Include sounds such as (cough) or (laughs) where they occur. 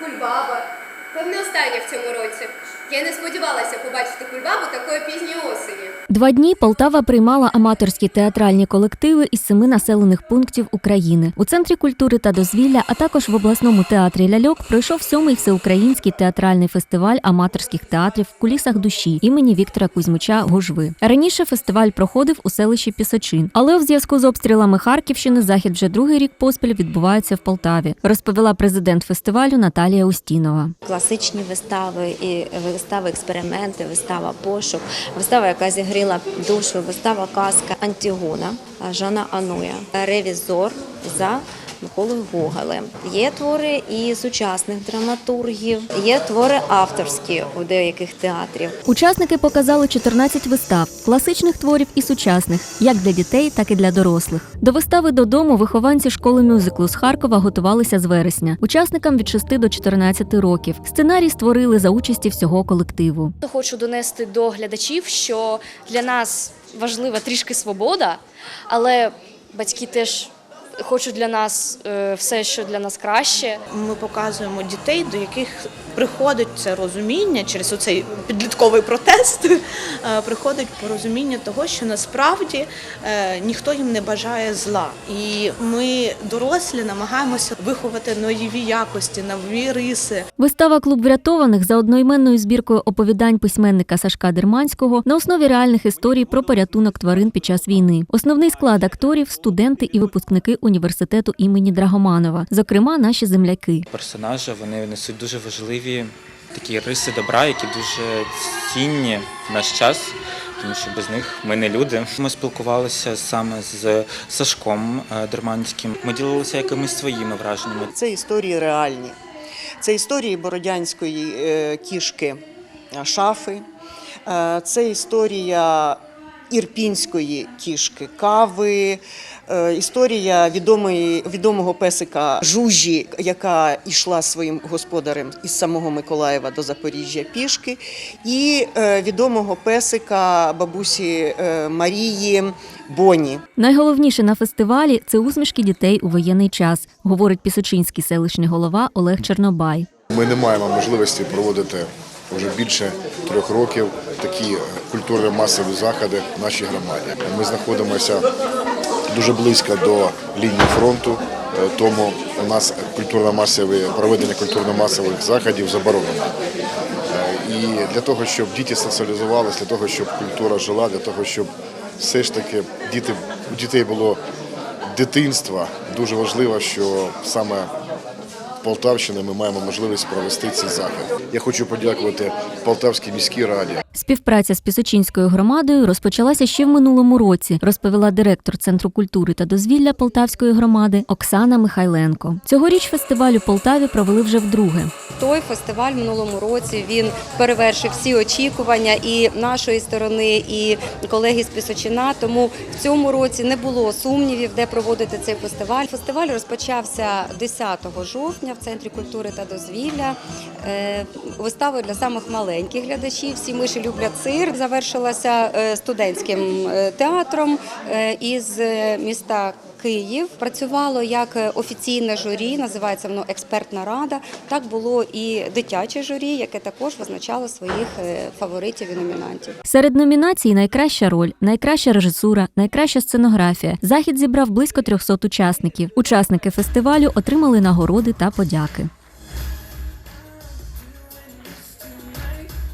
Кульбаба. Певне остання в цьому році. Я не сподівалася побачити кульбабу такої пізньої осені. Два дні Полтава приймала аматорські театральні колективи із семи населених пунктів України. У центрі культури та дозвілля, а також в обласному театрі ляльок пройшов сьомий всеукраїнський театральний фестиваль аматорських театрів в кулісах душі імені Віктора Кузьмича Гужви. Раніше фестиваль проходив у селищі Пісочин, але у зв'язку з обстрілами Харківщини захід вже другий рік поспіль відбувається в Полтаві. Розповіла президент фестивалю Наталія Устінова. класичні вистави, і вистави експерименти, вистава пошук, вистава, яка зігріла душу, вистава казка Антігона Жана Ануя, ревізор за Миколою Гоголем. Є твори і сучасних драматургів, є твори авторські у деяких театрів. Учасники показали 14 вистав, класичних творів і сучасних, як для дітей, так і для дорослих. До вистави додому вихованці школи мюзиклу з Харкова готувалися з вересня. Учасникам від 6 до 14 років. Сценарій створили за участі всього колективу. Хочу донести до глядачів, що для нас важлива трішки свобода, але батьки теж хочуть для нас е, все, що для нас краще. Ми показуємо дітей, до яких приходить це розуміння через оцей підлітковий протест. (laughs) е, Приходить порозуміння того, що насправді е, ніхто їм не бажає зла. І ми, дорослі, намагаємося виховати нові якості, нові риси. Вистава Клуб врятованих за одноіменною збіркою оповідань письменника Сашка Дерманського на основі реальних історій про порятунок тварин під час війни. Основний склад акторів студенти і випускники університету імені Драгоманова, зокрема, наші земляки. персонажі вони несуть дуже важливі такі риси добра, які дуже цінні в наш час, тому що без них ми не люди. Ми спілкувалися саме з Сашком е, Дерманським. Ми ділилися якимись своїми враженнями. Це історії реальні. Це історії бородянської е, кішки е, шафи, це історія ірпінської кішки кави, історія відомої, відомого песика Жужі, яка йшла своїм господарем із самого Миколаєва до Запоріжжя пішки, і е, відомого песика бабусі е, Марії Боні. Найголовніше на фестивалі це усмішки дітей у воєнний час, говорить пісочинський селищний голова Олег Чернобай. Ми не маємо можливості проводити вже більше трьох років такі культурно масові заходи в нашій громаді. Ми знаходимося дуже близько до лінії фронту, е, тому у нас культурно-масові проведення культурно-масових заходів заборонено. Е, І для того, щоб діти соціалізувалися, для того, щоб культура жила, для того, щоб все ж таки діти, у дітей було дитинство, дуже важливо, що саме Полтавщини ми маємо можливість провести цей захід. Я хочу подякувати Полтавській міській раді. Співпраця з Пісочинською громадою розпочалася ще в минулому році, розповіла директор Центру культури та дозвілля Полтавської громади Оксана Михайленко. Цьогоріч фестиваль у Полтаві провели вже вдруге. Той фестиваль в минулому році він перевершив всі очікування і нашої сторони, і колеги з Пісочина. Тому в цьому році не було сумнівів, де проводити цей фестиваль. Фестиваль розпочався 10 жовтня в центрі культури та дозвілля. вистави для самих маленьких глядачів. Всі миші люблять цирк. Завершилася е, студентським е, театром е, із міста. Київ працювало як е, офіційне журі, називається воно експертна рада. Так було і дитяче журі, яке також визначало своїх е, фаворитів і номінантів. Серед номінацій найкраща роль, найкраща режисура, найкраща сценографія. Захід зібрав близько 300 учасників. Учасники фестивалю отримали нагороди та подяки.